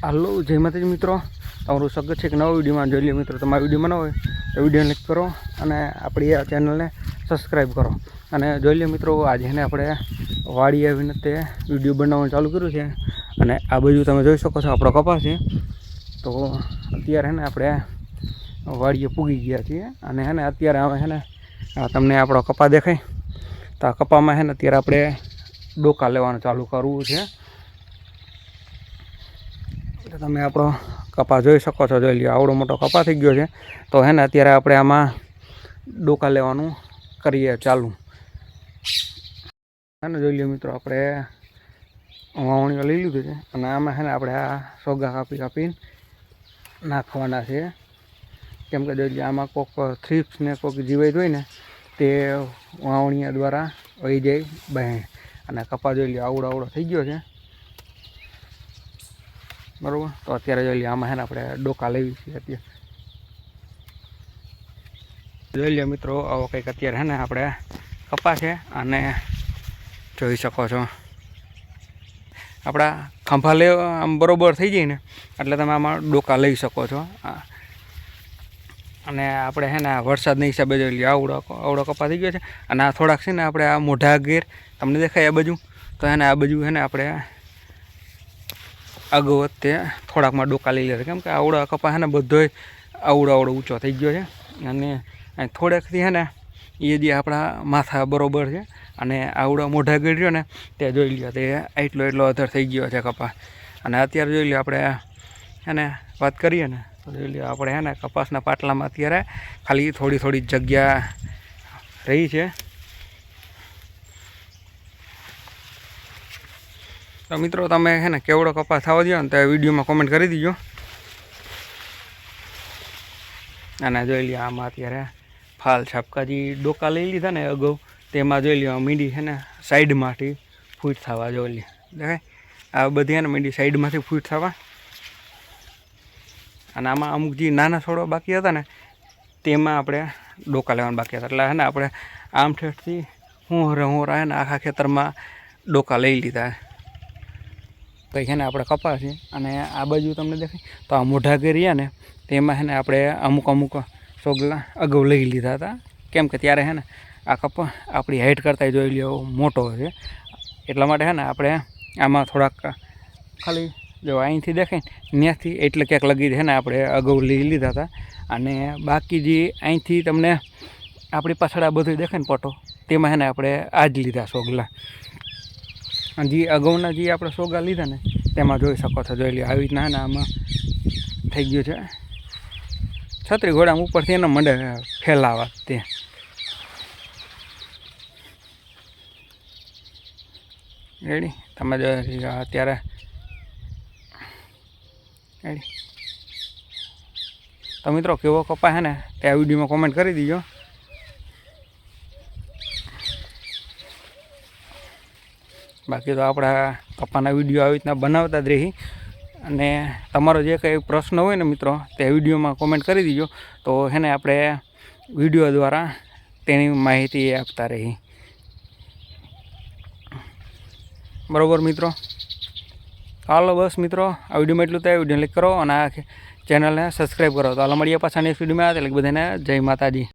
હાલો, જય માતાજી મિત્રો. તમારું સ્વાગત છે એક નવા વિડીયોમાં. જોઈ લો મિત્રો, તમારા વિડીયોમાં ન હોય તો વીડિયો લાઈક કરો અને આપણી આ ચેનલને સબસ્ક્રાઈબ કરો. અને જોઈ લો મિત્રો, આજે ને આપણે વાડી આવીને તે વીડિયો બનાવવાનું ચાલુ કર્યું છે. અને આ બાજુ તમે જોઈ શકો છો, આપણો કપાસ છે. તો અત્યારે ને આપણે વાડીએ પૂગી ગયા છીએ. અને હે ને અત્યારે આવે હે ને તમને આપણો કપા દેખાય. તો આ કપામાં છે ને અત્યારે આપણે ડોકા લેવાનું ચાલુ કરવું છે. એટલે તમે આપણો કપા જોઈ શકો છો, જોઈ લ્યો, આવડો મોટો કપા થઈ ગયો છે. તો હે ને, અત્યારે આપણે આમાં ડોકા લેવાનું કરીએ ચાલુ. હે ને, જોઈ લ્યો મિત્રો, આપણે વાવણીઓ લઈ લીધું છે. અને આમાં હે ને, આપણે આ સોગા કાપી કાપીને નાખવાના છે. કેમ કે જોઈ લ્યો, આમાં કોઈક થ્રીપ્સ ને કોઈક જીવાઈ હોય ને, તે વાવણીયા દ્વારા વહી જાય બહે અને કપા જોઈ લ્યો, આવડો આવડો થઈ ગયો છે. બરાબર? તો અત્યારે જોઈ લઈએ આમાં હે ને આપણે ડોકા લેવી છીએ અત્યારે. જોઈ લ્યો મિત્રો, આવો કંઈક અત્યારે હે ને આપણે કપા છે અને જોઈ શકો છો. આપણા ખંભા લે, આમ બરોબર થઈ જાય ને, એટલે તમે આમાં ડોકા લઈ શકો છો. અને આપણે હે ને વરસાદના હિસાબે જોઈ લઈએ આવડો આવડો કપા થઈ ગયો છે. અને આ થોડાક છે ને આપણે આ મોઢા ઘેર, તમને દેખાય આ બાજુ? તો હે ને આ બાજુ હે ને આપણે અગાઉ તે થોડાકમાં ડોકા લઈ લે કેમ કે આવડો કપા હે ને બધોય આવડો આવડો ઊંચો થઈ ગયો છે. અને થોડેકથી હે ને એ જે આપણા માથા બરોબર છે અને આવડો મોઢા ગળ્યો ને તે જોઈ લ્યો, તે એટલો એટલો અધર થઈ ગયો છે કપા અને અત્યારે જોઈ લો આપણે હેને વાત કરીએ ને, તો જોઈ લો આપણે હે ને કપાસના પાટલામાં અત્યારે ખાલી થોડી થોડી જગ્યા રહી છે. તો મિત્રો, તમે હે ને કેવડો કપાસ થવા દો ને, તો વિડીયોમાં કોમેન્ટ કરી દીજો. અને જોઈ લ્યો, આમાં અત્યારે ફાલ છાપકાજી ડોકા લઈ લીધા ને અગાઉ. તેમાં જોઈ લ્યો, મીંડી છે ને સાઈડમાંથી ફૂટ થવા, જોઈ લ્યો. દેખાય? આ બધી હે ને મીંડી સાઈડમાંથી ફૂટ થવા. અને આમાં અમુક જે નાના છોડવા બાકી હતા ને, તેમાં આપણે ડોકા લેવાના બાકી હતા. એટલે હે ને આપણે આમ ઠેઠથી હું હરે હું રહે ને આખા ખેતરમાં ડોકા લઈ લીધા. પછી છે ને આપણે છે અને આ બાજુ તમને દેખાય. તો આ મોઢા ગેરિયા ને તેમાં છે ને આપણે અમુક અમુક સોગલા અગાઉ લઈ લીધા હતા. કેમ કે ત્યારે છે ને આ કપા આપણી હાઈટ કરતાં જોઈ લ્યો, મોટો છે. એટલા માટે છે ને આપણે આમાં થોડાક ખાલી જો અહીંથી દેખાય ને, ત્યાંથી એટલે ક્યાંક લગી છે ને આપણે અગાઉ લઈ લીધા હતા. અને બાકી જે અહીંથી તમને આપણી પાછળ આ બધું દેખાય ને પટો તેમાં છે ને આપણે આ જ લીધા સોગલા. અને જે અગાઉના જે આપણે સોગા લીધા ને, તેમાં જોઈ શકો છો, જોઈ લ્યો, આવી રીતના આમાં થઈ ગયું છે. છત્રી ઘોડામાં ઉપરથી એના મંડે ફેલાવા તે રેડી? તમે જો અત્યારે રેડી? તો મિત્રો કેવો કપા હે ને, તે આ વિડીયોમાં કોમેન્ટ કરી દીજો. બાકી તો આપણા પપ્પાના વીડિયો આવી રીતના બનાવતા જ રહી. અને તમારો જે કંઈ પ્રશ્ન હોય ને મિત્રો, તે વિડીયોમાં કોમેન્ટ કરી દીજો. તો હેને આપણે વીડિયો દ્વારા તેની માહિતી આપતા રહી. બરાબર મિત્રો? હાલો બસ મિત્રો, આ વિડીયોમાં એટલું થાય વીડિયો લાઈક કરો અને આ ચેનલને સબસ્ક્રાઈબ કરો. તો હાલ મળીએ પાછા નેક્સ્ટ વિડીયોમાં. એટલે બધાને જય માતાજી.